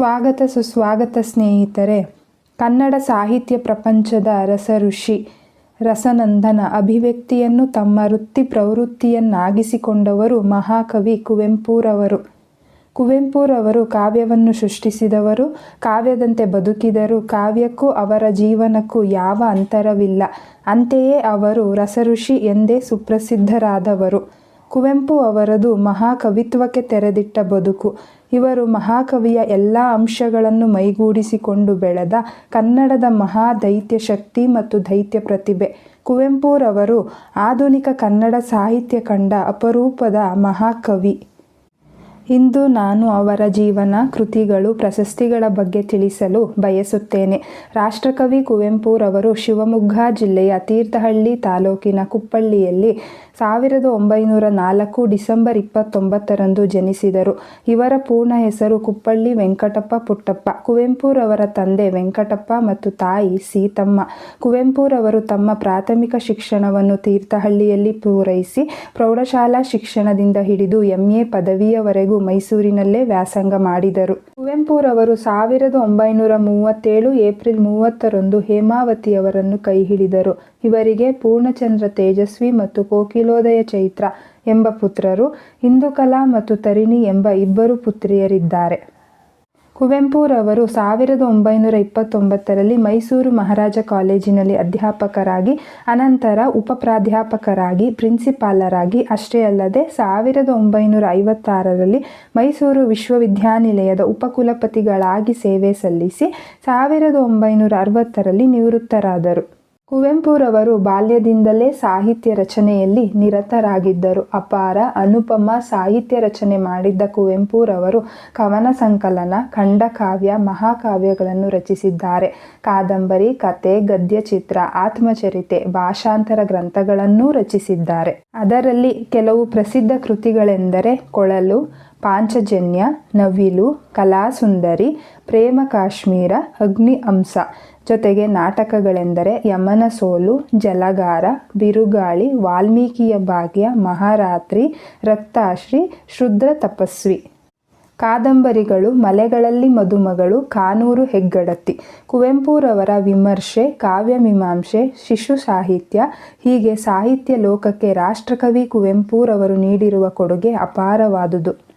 ಸ್ವಾಗತ ಸುಸ್ವಾಗತ ಸ್ನೇಹಿತರೆ, ಕನ್ನಡ ಸಾಹಿತ್ಯ ಪ್ರಪಂಚದ ರಸ ಋಷಿ ರಸನಂದನ ಅಭಿವ್ಯಕ್ತಿಯನ್ನು ತಮ್ಮ ವೃತ್ತಿ ಪ್ರವೃತ್ತಿಯನ್ನಾಗಿಸಿಕೊಂಡವರು ಮಹಾಕವಿ ಕುವೆಂಪುರವರು. ಕುವೆಂಪುರವರು ಕಾವ್ಯವನ್ನು ಸೃಷ್ಟಿಸಿದವರು, ಕಾವ್ಯದಂತೆ ಬದುಕಿದರು ಕಾವ್ಯಕ್ಕೂ ಅವರ ಜೀವನಕ್ಕೂ ಯಾವ ಅಂತರವಿಲ್ಲ. ಅಂತೆಯೇ ಅವರು ರಸಋಷಿ ಎಂದೇ ಸುಪ್ರಸಿದ್ಧರಾದವರು. ಕುವೆಂಪು ಅವರದು ಮಹಾಕವಿತ್ವಕ್ಕೆ ತೆರೆದಿಟ್ಟ ಬದುಕು. ಇವರು ಮಹಾಕವಿಯ ಎಲ್ಲ ಅಂಶಗಳನ್ನು ಮೈಗೂಡಿಸಿಕೊಂಡು ಬೆಳೆದ ಕನ್ನಡದ ಮಹಾ ದೈತ್ಯ ಶಕ್ತಿ ಮತ್ತು ದೈತ್ಯ ಪ್ರತಿಭೆ. ಕುವೆಂಪುರವರು ಆಧುನಿಕ ಕನ್ನಡ ಸಾಹಿತ್ಯ ಕಂಡ ಅಪರೂಪದ ಮಹಾಕವಿ. ಇಂದು ನಾನು ಅವರ ಜೀವನ, ಕೃತಿಗಳು, ಪ್ರಶಸ್ತಿಗಳ ಬಗ್ಗೆ ತಿಳಿಸಲು ಬಯಸುತ್ತೇನೆ. ರಾಷ್ಟ್ರಕವಿ ಕುವೆಂಪುರವರು ಶಿವಮೊಗ್ಗ ಜಿಲ್ಲೆಯ ತೀರ್ಥಹಳ್ಳಿ ತಾಲೂಕಿನ ಕುಪ್ಪಳ್ಳಿಯಲ್ಲಿ ಸಾವಿರದ ಒಂಬೈನೂರ ನಾಲ್ಕು ಡಿಸೆಂಬರ್ ಇಪ್ಪತ್ತೊಂಬತ್ತರಂದು ಜನಿಸಿದರು. ಇವರ ಪೂರ್ಣ ಹೆಸರು ಕುಪ್ಪಳ್ಳಿ ವೆಂಕಟಪ್ಪ ಪುಟ್ಟಪ್ಪ. ಕುವೆಂಪುರವರ ತಂದೆ ವೆಂಕಟಪ್ಪ ಮತ್ತು ತಾಯಿ ಸೀತಮ್ಮ. ಕುವೆಂಪುರವರು ತಮ್ಮ ಪ್ರಾಥಮಿಕ ಶಿಕ್ಷಣವನ್ನು ತೀರ್ಥಹಳ್ಳಿಯಲ್ಲಿ ಪೂರೈಸಿ ಪ್ರೌಢಶಾಲಾ ಶಿಕ್ಷಣದಿಂದ ಹಿಡಿದು ಎಂಎ ಪದವಿಯವರೆಗೂ ಮೈಸೂರಿನಲ್ಲೇ ವ್ಯಾಸಂಗ ಮಾಡಿದರು. ಕುವೆಂಪುರವರು ಸಾವಿರದ ಒಂಬೈನೂರ ಮೂವತ್ತೇಳು ಏಪ್ರಿಲ್ ಮೂವತ್ತರಂದು ಹೇಮಾವತಿಯವರನ್ನು ಕೈಹಿಡಿದರು. ಇವರಿಗೆ ಪೂರ್ಣಚಂದ್ರ ತೇಜಸ್ವಿ ಮತ್ತು ಕೋಕಿಲೋದಯ ಚೈತ್ರ ಎಂಬ ಪುತ್ರರು ಇಂದುಕಲಾ ಮತ್ತು ತರಿಣಿ ಎಂಬ ಇಬ್ಬರು ಪುತ್ರಿಯರಿದ್ದಾರೆ. ಕುವೆಂಪುರವರು ಸಾವಿರದ ಒಂಬೈನೂರ ಇಪ್ಪತ್ತೊಂಬತ್ತರಲ್ಲಿ ಮೈಸೂರು ಮಹಾರಾಜ ಕಾಲೇಜಿನಲ್ಲಿ ಅಧ್ಯಾಪಕರಾಗಿ, ಅನಂತರ ಉಪಪ್ರಾಧ್ಯಾಪಕರಾಗಿ, ಪ್ರಿನ್ಸಿಪಾಲರಾಗಿ, ಅಷ್ಟೇ ಅಲ್ಲದೆ ಸಾವಿರದ ಒಂಬೈನೂರ ಐವತ್ತಾರರಲ್ಲಿ ಮೈಸೂರು ವಿಶ್ವವಿದ್ಯಾನಿಲಯದ ಉಪಕುಲಪತಿಗಳಾಗಿ ಸೇವೆ ಸಲ್ಲಿಸಿ ಸಾವಿರದ ಒಂಬೈನೂರ ಅರವತ್ತರಲ್ಲಿ ನಿವೃತ್ತರಾದರು. ಕುವೆಂಪುರವರು ಬಾಲ್ಯದಿಂದಲೇ ಸಾಹಿತ್ಯ ರಚನೆಯಲ್ಲಿ ನಿರತರಾಗಿದ್ದರು. ಅಪಾರ ಅನುಪಮ ಸಾಹಿತ್ಯ ರಚನೆ ಮಾಡಿದ್ದ ಕುವೆಂಪುರವರು ಕವನ ಸಂಕಲನ, ಖಂಡಕಾವ್ಯ, ಮಹಾಕಾವ್ಯಗಳನ್ನು ರಚಿಸಿದ್ದಾರೆ. ಕಾದಂಬರಿ, ಕತೆ, ಗದ್ಯಚಿತ್ರ, ಆತ್ಮಚರಿತೆ, ಭಾಷಾಂತರ ಗ್ರಂಥಗಳನ್ನೂ ರಚಿಸಿದ್ದಾರೆ. ಅದರಲ್ಲಿ ಕೆಲವು ಪ್ರಸಿದ್ಧ ಕೃತಿಗಳೆಂದರೆ ಕೊಳಲು ಪಾಂಚಜನ್ಯ, ನವಿಲು, ಕಲಾಸುಂದರಿ, ಪ್ರೇಮ ಕಾಶ್ಮೀರ, ಅಗ್ನಿ ಅಂಶ. ಜೊತೆಗೆ ನಾಟಕಗಳೆಂದರೆ ಯಮನ ಸೋಲು, ಜಲಗಾರ, ಬಿರುಗಾಳಿ, ವಾಲ್ಮೀಕಿಯ ಭಾಗ್ಯ, ಮಹಾರಾತ್ರಿ, ರಕ್ತಾಶ್ರೀ ಶುದ್ರ ತಪಸ್ವಿ. ಕಾದಂಬರಿಗಳು, ಮಲೆಗಳಲ್ಲಿ ಮದುಮಗಳು, ಕಾನೂರು ಹೆಗ್ಗಡತಿ. ಕುವೆಂಪುರವರ ವಿಮರ್ಶೆ ಕಾವ್ಯಮೀಮಾಂಸೆ ಶಿಶು ಸಾಹಿತ್ಯ. ಹೀಗೆ ಸಾಹಿತ್ಯ ಲೋಕಕ್ಕೆ ರಾಷ್ಟ್ರಕವಿ ಕುವೆಂಪುರವರು ನೀಡಿರುವ ಕೊಡುಗೆ ಅಪಾರವಾದುದು.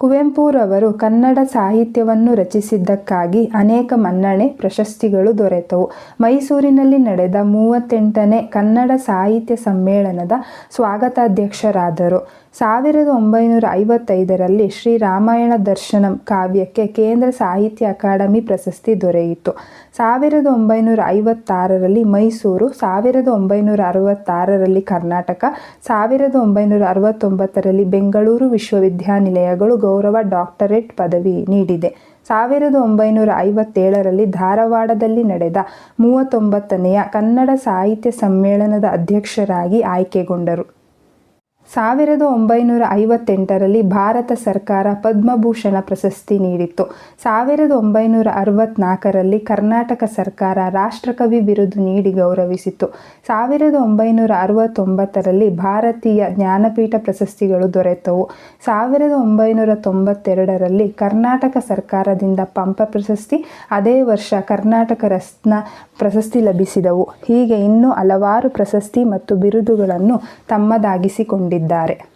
ಕುವೆಂಪುರವರು ಕನ್ನಡ ಸಾಹಿತ್ಯವನ್ನು ರಚಿಸಿದ್ದಕ್ಕಾಗಿ ಅನೇಕ ಮನ್ನಣೆ ಪ್ರಶಸ್ತಿಗಳು ದೊರೆತವು. ಮೈಸೂರಿನಲ್ಲಿ ನಡೆದ ಮೂವತ್ತೆಂಟನೇ ಕನ್ನಡ ಸಾಹಿತ್ಯ ಸಮ್ಮೇಳನದ ಸ್ವಾಗತಾಧ್ಯಕ್ಷರಾದರು. ಸಾವಿರದ ಒಂಬೈನೂರ ಐವತ್ತೈದರಲ್ಲಿ ಶ್ರೀರಾಮಾಯಣ ದರ್ಶನಂ ಕಾವ್ಯಕ್ಕೆ ಕೇಂದ್ರ ಸಾಹಿತ್ಯ ಅಕಾಡೆಮಿ ಪ್ರಶಸ್ತಿ ದೊರೆಯಿತು. ಸಾವಿರದ ಒಂಬೈನೂರ ಐವತ್ತಾರರಲ್ಲಿ ಮೈಸೂರು, ಸಾವಿರದ ಒಂಬೈನೂರ ಅರವತ್ತಾರರಲ್ಲಿ ಕರ್ನಾಟಕ, ಸಾವಿರದ ಒಂಬೈನೂರ ಅರವತ್ತೊಂಬತ್ತರಲ್ಲಿ ಬೆಂಗಳೂರು ವಿಶ್ವವಿದ್ಯಾನಿಲಯಗಳು ಗೌರವ ಡಾಕ್ಟರೇಟ್ ಪದವಿ ನೀಡಿದೆ. ಸಾವಿರದ ಒಂಬೈನೂರ ಐವತ್ತೇಳರಲ್ಲಿ ಧಾರವಾಡದಲ್ಲಿ ನಡೆದ ಮೂವತ್ತೊಂಬತ್ತನೆಯ ಕನ್ನಡ ಸಾಹಿತ್ಯ ಸಮ್ಮೇಳನದ ಅಧ್ಯಕ್ಷರಾಗಿ ಆಯ್ಕೆಗೊಂಡರು. ಸಾವಿರದ ಒಂಬೈನೂರ ಐವತ್ತೆಂಟರಲ್ಲಿ ಭಾರತ ಸರ್ಕಾರ ಪದ್ಮಭೂಷಣ ಪ್ರಶಸ್ತಿ ನೀಡಿತ್ತು. ಸಾವಿರದ ಒಂಬೈನೂರ ಅರವತ್ನಾಲ್ಕರಲ್ಲಿ ಕರ್ನಾಟಕ ಸರ್ಕಾರ ರಾಷ್ಟ್ರಕವಿ ಬಿರುದು ನೀಡಿ ಗೌರವಿಸಿತು ಸಾವಿರದ ಒಂಬೈನೂರ ಅರವತ್ತೊಂಬತ್ತರಲ್ಲಿ ಭಾರತೀಯ ಜ್ಞಾನಪೀಠ ಪ್ರಶಸ್ತಿಗಳು ದೊರೆತವು. ಸಾವಿರದ ಒಂಬೈನೂರ ತೊಂಬತ್ತೆರಡರಲ್ಲಿ ಕರ್ನಾಟಕ ಸರ್ಕಾರದಿಂದ ಪಂಪ ಪ್ರಶಸ್ತಿ, ಅದೇ ವರ್ಷ ಕರ್ನಾಟಕ ರತ್ನ ಪ್ರಶಸ್ತಿ ಲಭಿಸಿದವು. ಹೀಗೆ ಇನ್ನೂ ಹಲವಾರು ಪ್ರಶಸ್ತಿ ಮತ್ತು ಬಿರುದುಗಳನ್ನು dare.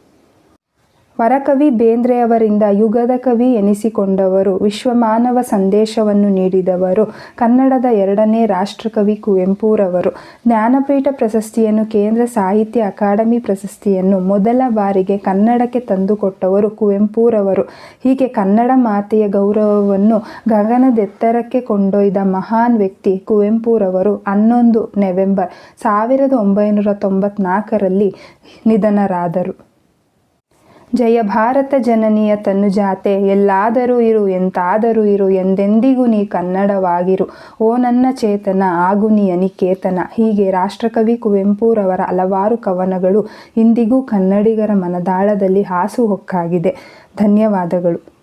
ವರಕವಿ ಬೇಂದ್ರೆಯವರಿಂದ ಯುಗದ ಕವಿ ಎನಿಸಿಕೊಂಡವರು, ವಿಶ್ವಮಾನವ ಸಂದೇಶವನ್ನು ನೀಡಿದವರು, ಕನ್ನಡದ ಎರಡನೇ ರಾಷ್ಟ್ರಕವಿ ಕುವೆಂಪುರವರು. ಜ್ಞಾನಪೀಠ ಪ್ರಶಸ್ತಿಯನ್ನು, ಕೇಂದ್ರ ಸಾಹಿತ್ಯ ಅಕಾಡೆಮಿ ಪ್ರಶಸ್ತಿಯನ್ನು ಮೊದಲ ಬಾರಿಗೆ ಕನ್ನಡಕ್ಕೆ ತಂದುಕೊಟ್ಟವರು ಕುವೆಂಪುರವರು. ಹೀಗೆ ಕನ್ನಡ ಮಾತೆಯ ಗೌರವವನ್ನು ಗಗನದೆತ್ತರಕ್ಕೆ ಕೊಂಡೊಯ್ದ ಮಹಾನ್ ವ್ಯಕ್ತಿ ಕುವೆಂಪುರವರು ಹನ್ನೊಂದು ನವೆಂಬರ್ ಸಾವಿರದ ಒಂಬೈನೂರ ತೊಂಬತ್ನಾಲ್ಕರಲ್ಲಿ ನಿಧನರಾದರು. ಜಯ ಭಾರತ ಜನನಿಯ ತನುಜಾತೆ ಎಲ್ಲಾದರೂ ಇರು, ಎಂತಾದರೂ ಇರು, ಎಂದೆಂದಿಗೂ ನೀ ಕನ್ನಡವಾಗಿರು. ಓ ನನ್ನ ಚೇತನ ಆಗು ನೀ ಅನಿಕೇತನ ಹೀಗೆ ರಾಷ್ಟ್ರಕವಿ ಕುವೆಂಪುರವರ ಹಲವಾರು ಕವನಗಳು ಇಂದಿಗೂ ಕನ್ನಡಿಗರ ಮನದಾಳದಲ್ಲಿ ಹಾಸುಹೊಕ್ಕಾಗಿದೆ ಧನ್ಯವಾದಗಳು.